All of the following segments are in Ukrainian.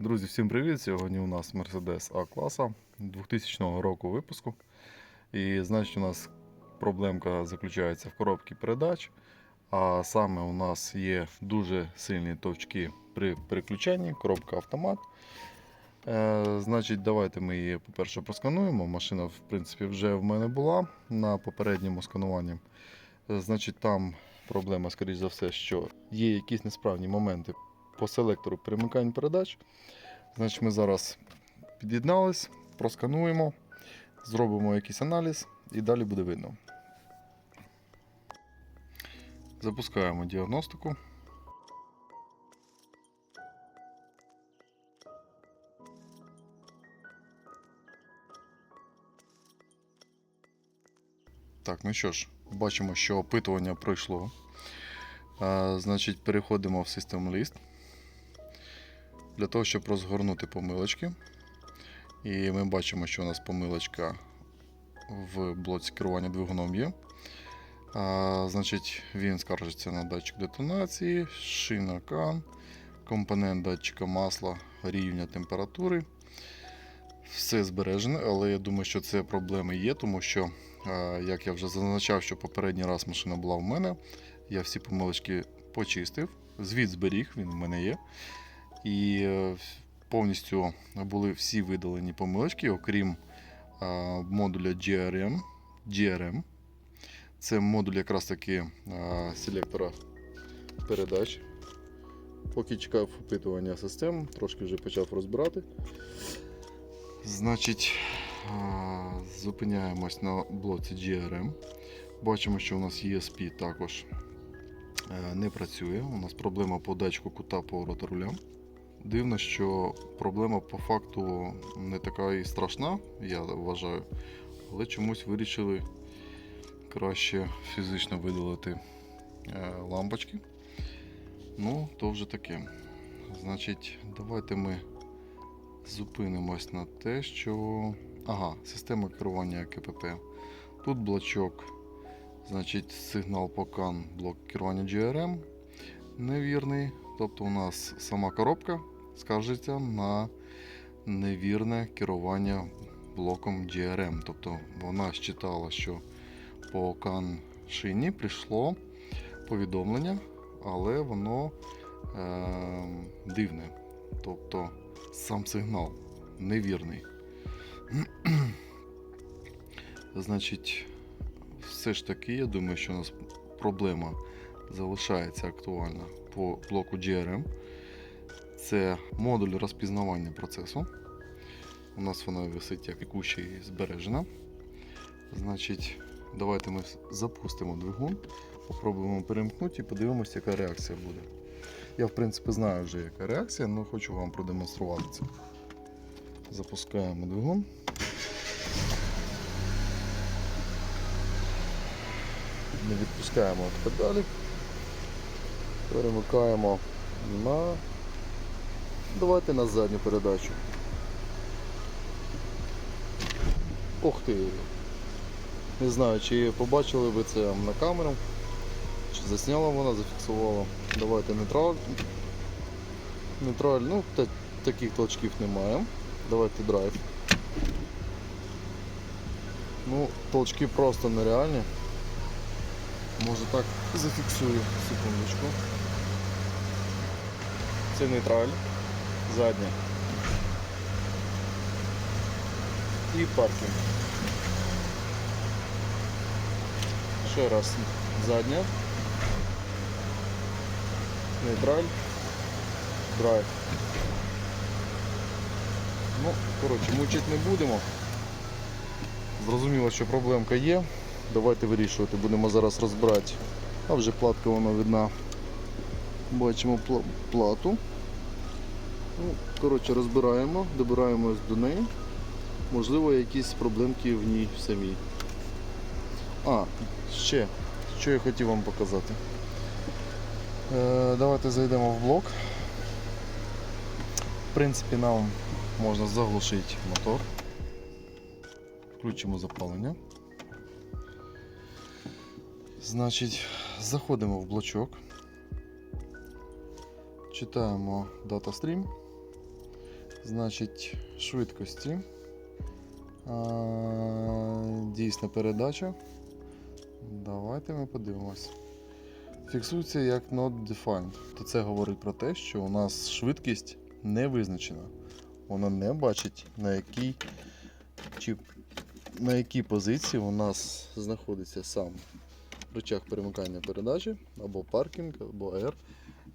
Друзі, всім привіт! Сьогодні у нас Mercedes А-класа 2000 року випуску. І значить, у нас проблемка заключається в коробці передач. А саме у нас є дуже сильні товчки при переключенні, коробка автомат. Е, значить, давайте ми її, по-перше, проскануємо. Машина, в принципі, вже в мене була на попередньому скануванні. Е, Значить, там проблема, скоріш за все, що є якісь несправні моменти по селектору перемикань передач. Значить, ми зараз під'єднались, проскануємо, зробимо якийсь аналіз і далі буде видно. Запускаємо діагностику. Так, ну що ж, бачимо, що опитування пройшло. Значить, переходимо в System List для того, щоб розгорнути помилочки. І ми бачимо, що у нас помилочка в блоці керування двигуном є. А, значить, він скаржиться на датчик детонації, шина кан, компонент датчика масла рівня температури. Все збережене, але я думаю, що це проблеми є, тому що, як я вже зазначав, що попередній раз машина була в мене, я всі помилочки почистив, звіт зберіг, він в мене є. І е, повністю були всі видалені помилочки, окрім е, модуля GRM. GRM. Це модуль якраз таки е, селектора передач. Поки чекав опитування систем, трошки вже почав розбирати. Значить, зупиняємось на блоці GRM. Бачимо, що у нас ESP також не працює. У нас проблема по датчику кута повороту руля. Дивно, що проблема по факту не така і страшна, я вважаю, але чомусь вирішили краще фізично видалити е, лампочки. Ну, то вже таке. Значить, давайте ми зупинимось на те, що. Ага, система керування КПП. Тут блочок, значить, сигнал покан, блок керування GRM невірний. Тобто у нас сама коробка скаржиться на невірне керування блоком GRM. Тобто вона считала, що по кан шині прийшло повідомлення, але воно е- дивне. Тобто сам сигнал невірний. Значить, все ж таки, я думаю, що у нас проблема залишається актуальна по блоку GRM. Це модуль розпізнавання процесу. У нас вона висить як текуща і збережена. Значить, давайте ми запустимо двигун, попробуємо перемкнути і подивимося, яка реакція буде. Я, в принципі, знаю вже, яка реакція, але хочу вам продемонструвати це. Запускаємо двигун. Не відпускаємо від педалі. Перемикаємо на. Давайте на задню передачу. Ох ти! Не знаю, чи побачили ви це на камеру, чи засняла вона, зафіксувала. Давайте нейтраль. Нейтраль, ну та, таких толчків немає. Давайте драйв. Ну, толчки просто нереальні. Може так зафіксую секундочку. Це нейтраль, задня. І паркінг. Ще раз задня. Нейтраль. Драйв. Ну, коротше, мучити не будемо. Зрозуміло, що проблемка є. Давайте вирішувати, будемо зараз розбирати. А вже платка вона видна. Бачимо плату. Ну, коротше, розбираємо, добираємось до неї. Можливо, якісь проблемки в ній самій. А, ще, що я хотів вам показати. Е, давайте зайдемо в блок. В принципі, нам можна заглушити мотор. Включимо запалення. Значить, заходимо в блочок. Читаємо DataStream. Значить, швидкості. Дійсна передача. Давайте ми подивимось. Фіксується як not defined. То це говорить про те, що у нас швидкість не визначена. Вона не бачить, на якій, чи, на якій позиції у нас знаходиться сам рычаг перемикання передачі, або паркінг, або R.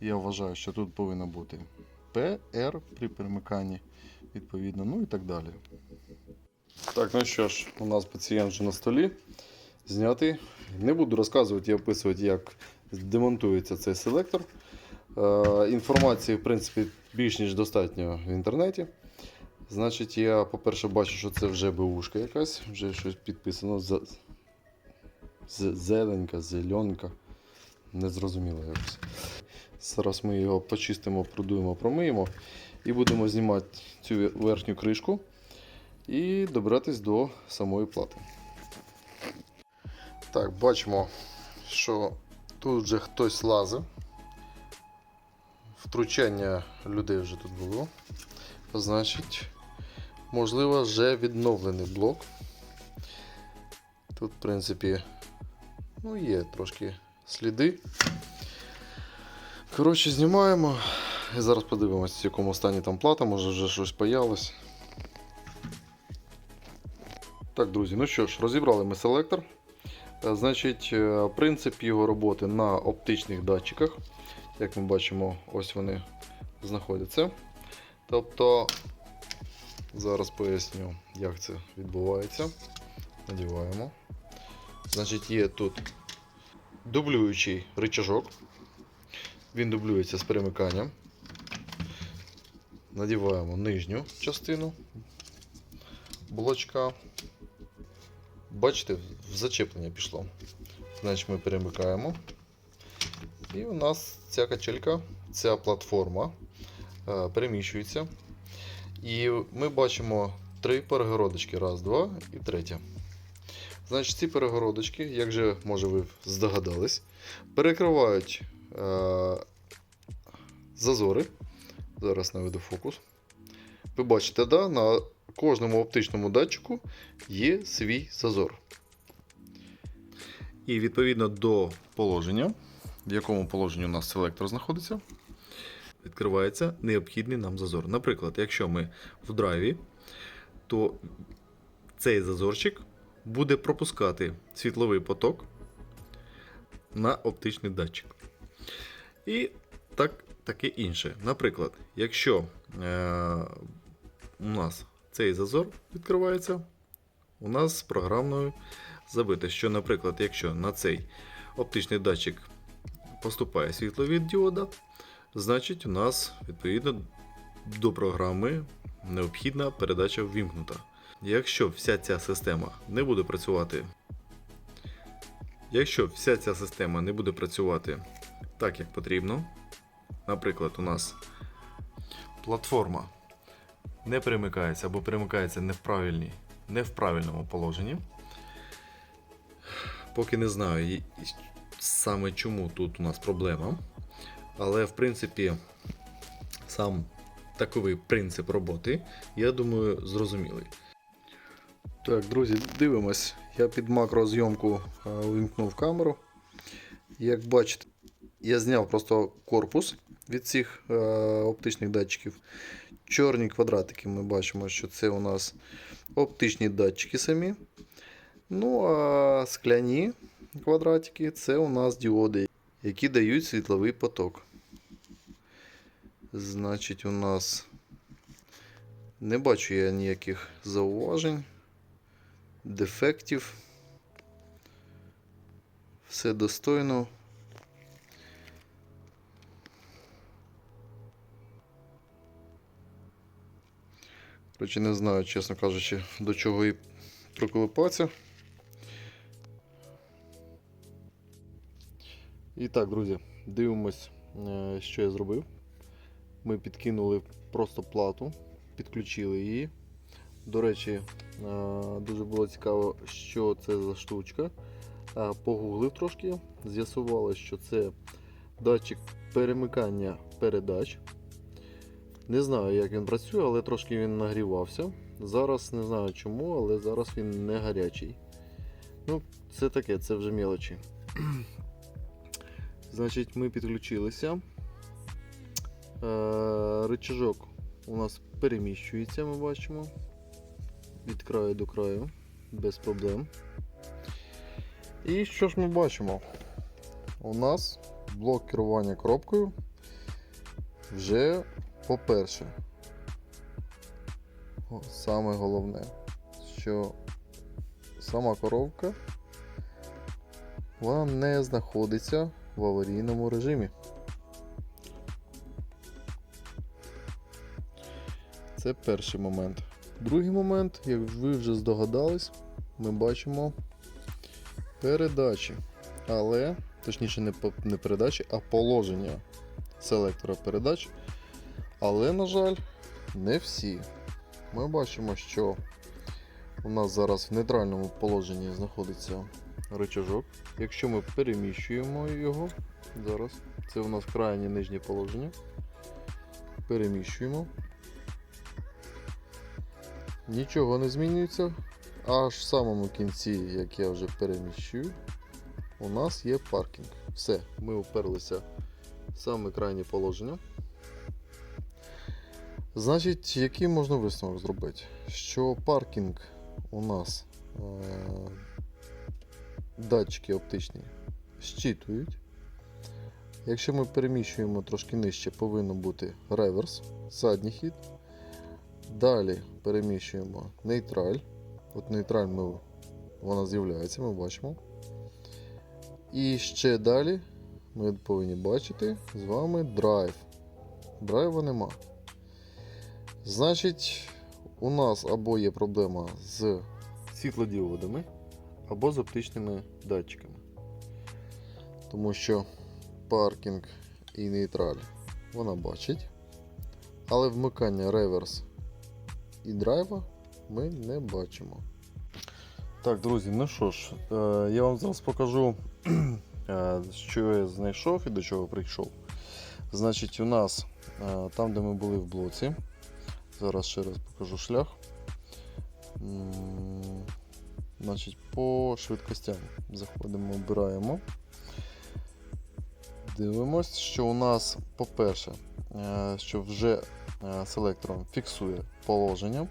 Я вважаю, що тут повинно бути PR при перемиканні, відповідно, ну і так далі. Так, ну що ж, у нас пацієнт вже на столі. Знятий. Не буду розказувати і описувати, як демонтується цей селектор. Е, інформації, в принципі, більш ніж достатньо в інтернеті. Значить, я, по-перше, бачу, що це вже БУшка якась, вже щось підписано. З... з- Зеленька, зеленка. Незрозуміло якось. Зараз ми його почистимо, продуємо, промиємо і будемо знімати цю верхню кришку і добратись до самої плати. Так, бачимо, що тут вже хтось лазив. Втручання людей вже тут було. Значить, можливо, вже відновлений блок. Тут, в принципі, ну, є трошки сліди. Коротше, знімаємо. І зараз подивимось, в якому стані там плата, може вже щось паялось. Так, друзі, ну що ж, розібрали ми селектор. Е, Значить, е, принцип його роботи на оптичних датчиках. Як ми бачимо, ось вони знаходяться. Тобто, зараз поясню, як це відбувається. Надіваємо. Значить, є тут дублюючий рычажок. Він дублюється з перемиканням. Надіваємо нижню частину блочка. Бачите, в зачеплення пішло. Значить, ми перемикаємо. І у нас ця качелька, ця платформа е, переміщується. І ми бачимо три перегородочки. Раз, два і третя. Значить, ці перегородочки, як же, може, ви здогадались, перекривають е, зазори. Зараз наведу фокус. Ви бачите, да, на кожному оптичному датчику є свій зазор. І відповідно до положення, в якому положенні у нас селектор знаходиться, відкривається необхідний нам зазор. Наприклад, якщо ми в драйві, то цей зазорчик буде пропускати світловий поток на оптичний датчик. І так, таке інше. Наприклад, якщо е, у нас цей зазор відкривається, у нас з програмною забите, що, наприклад, якщо на цей оптичний датчик поступає світло від діода, значить у нас відповідно до програми необхідна передача ввімкнута. Якщо вся ця система не буде працювати, якщо вся ця система не буде працювати так, як потрібно, наприклад, у нас платформа не перемикається або перемикається не в, не в правильному положенні. Поки не знаю саме чому тут у нас проблема. Але в принципі сам таковий принцип роботи, я думаю, зрозумілий. Так, друзі, дивимось. Я під макрозйомку е, увімкнув камеру. Як бачите, я зняв просто корпус від цих е, оптичних датчиків. Чорні квадратики ми бачимо, що це у нас оптичні датчики самі. Ну а скляні квадратики це у нас діоди, які дають світловий поток. Значить, у нас не бачу я ніяких зауважень, дефектів. Все достойно. Коротше, не знаю, чесно кажучи, до чого і проколупатися. І так, друзі, дивимось, е, що я зробив. Ми підкинули просто плату, підключили її. До речі, е, дуже було цікаво, що це за штучка. Е, Погуглив трошки, з'ясувалося, що це датчик перемикання передач. Не знаю, як він працює, але трошки він нагрівався. Зараз не знаю чому, але зараз він не гарячий. Ну, це таке, це вже мелочі. Значить, ми підключилися. Е, Рычажок у нас переміщується, ми бачимо. Від краю до краю, без проблем. І що ж ми бачимо? У нас блок керування коробкою вже по-перше. о, Саме головне, що сама коробка вона не знаходиться в аварійному режимі. Це перший момент. Другий момент, як ви вже здогадались, ми бачимо передачі. Але, точніше, не, не передачі, а положення селектора передач. Але, на жаль, не всі. Ми бачимо, що у нас зараз в нейтральному положенні знаходиться рычажок. Якщо ми переміщуємо його, зараз це у нас крайнє нижнє положення. Переміщуємо. Нічого не змінюється. Аж в самому кінці, як я вже переміщую, у нас є паркінг. Все, ми уперлися в саме крайнє положення. Значить, який можна висновок зробити? Що паркінг у нас е- датчики оптичні щитують. Якщо ми переміщуємо трошки нижче, повинен бути реверс, задній хід. Далі переміщуємо нейтраль. От нейтраль ми, вона з'являється, ми бачимо. І ще далі ми повинні бачити з вами драйв. Драйва нема. Значить, у нас або є проблема з світлодіодами, або з оптичними датчиками. Тому що паркінг і нейтраль вона бачить. Але вмикання реверс і драйва ми не бачимо. Так, друзі, ну що ж, е, я вам зараз покажу, е, що я знайшов і до чого прийшов. Значить, у нас е, там, де ми були в блоці, зараз ще раз покажу шлях. Значить, по швидкостям заходимо, обираємо. Дивимось, що у нас, по-перше, що вже селектором фіксує положення,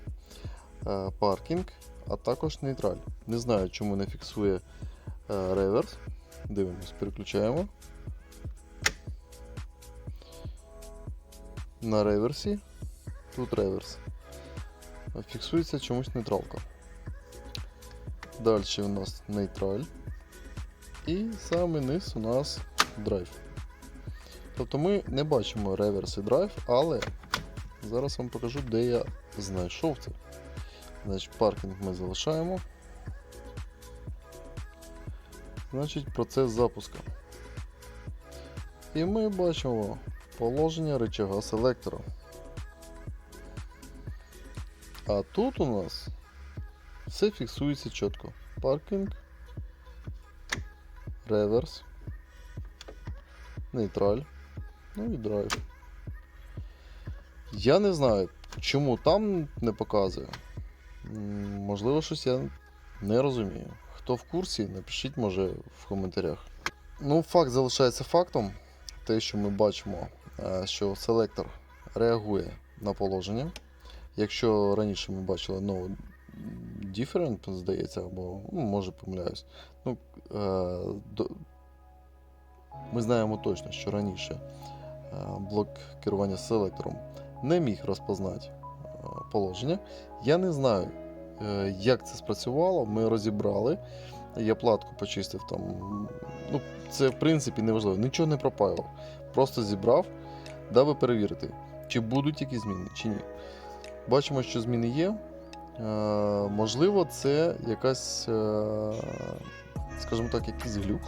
е, паркінг, а також нейтраль. Не знаю, чому не фіксує е, реверс. Дивимось, переключаємо. На реверсі. Тут реверс. Фіксується чомусь нейтралка. Далі у нас нейтраль. І саме низ у нас драйв. Тобто ми не бачимо реверс і драйв, але зараз вам покажу, де я знайшов це. Значить, паркінг ми залишаємо. Значить, процес запуску. І ми бачимо положення рычага селектора. А тут у нас все фіксується чітко. Паркінг, реверс, нейтраль, ну і драйв. Я не знаю, чому там не показує. Можливо, щось я не розумію. Хто в курсі, напишіть, може, в коментарях. Ну, факт залишається фактом. Те, що ми бачимо, е, що селектор реагує на положення. Якщо раніше ми бачили no different, здається, або ну, може помиляюсь. Ну, е, до... Ми знаємо точно, що раніше е, блок керування селектором не міг розпознати е, положення. Я не знаю, е, як це спрацювало. Ми розібрали. Я платку почистив там. Ну, це в принципі не важливо. Нічого не пропаював. Просто зібрав, даби перевірити, чи будуть якісь зміни, чи ні. Бачимо, що зміни є. Е, можливо, це якась, е, скажімо так, якийсь глюк,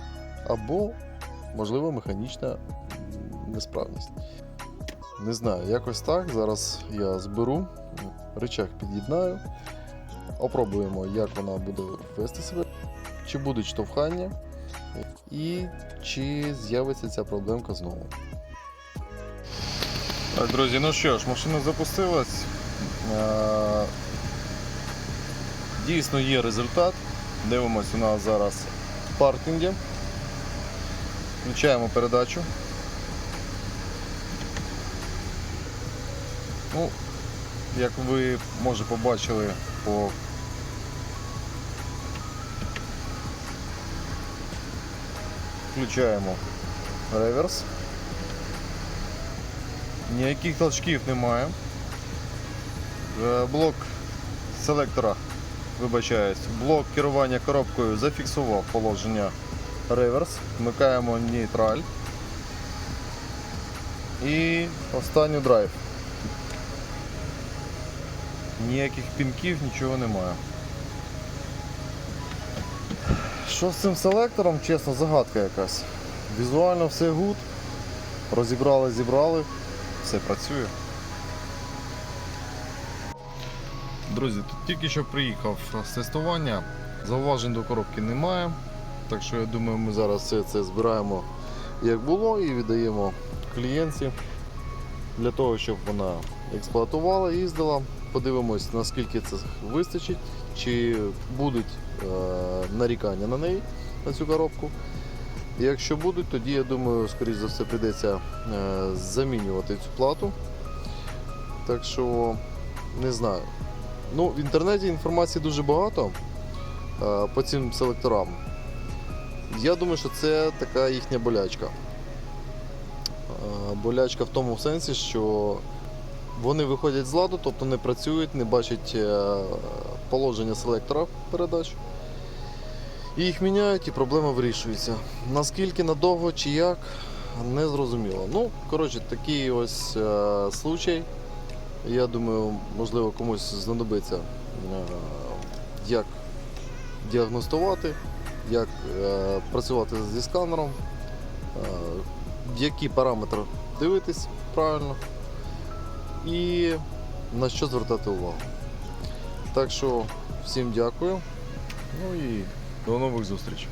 або, можливо, механічна несправність. Не знаю, якось так. Зараз я зберу, речах під'єднаю, опробуємо, як вона буде вести себе, чи будуть штовхання, і чи з'явиться ця проблемка знову. Так, друзі, ну що ж, машина запустилась. Е, Дійсно є результат. Дивимось у нас зараз в паркінгі. Включаємо передачу. Ну, як ви може побачили по включаємо реверс. Ніяких толчків немає. Е, Блок селектора, вибачаюсь, блок керування коробкою зафіксував положення реверс. Вмикаємо нейтраль. І останній драйв. Ніяких пінків, нічого немає. Що з цим селектором, чесно, загадка якась. Візуально все гуд. Розібрали, зібрали, все працює. Друзі, тут тільки що приїхав з тестування. Зауважень до коробки немає. Так що я думаю, ми зараз все це збираємо як було і віддаємо клієнтці для того, щоб вона експлуатувала, їздила. Подивимось, наскільки це вистачить, чи будуть е, нарікання на неї, на цю коробку. Якщо будуть, тоді я думаю, скоріш за все прийдеться е, замінювати цю плату. Так що не знаю. Ну, в інтернеті інформації дуже багато е, по цим селекторам. Я думаю, що це така їхня болячка. Е, Болячка в тому сенсі, що вони виходять з ладу, тобто не працюють, не бачать е, положення селектора передач. І їх міняють і проблема вирішується. Наскільки надовго чи як, не зрозуміло. Ну, коротше, такий ось е, случай. Я думаю, можливо, комусь знадобиться, е, як діагностувати, як е, працювати зі сканером, е, які параметри дивитись правильно і на що звертати увагу. Так що всім дякую. Ну і до нових зустрічей.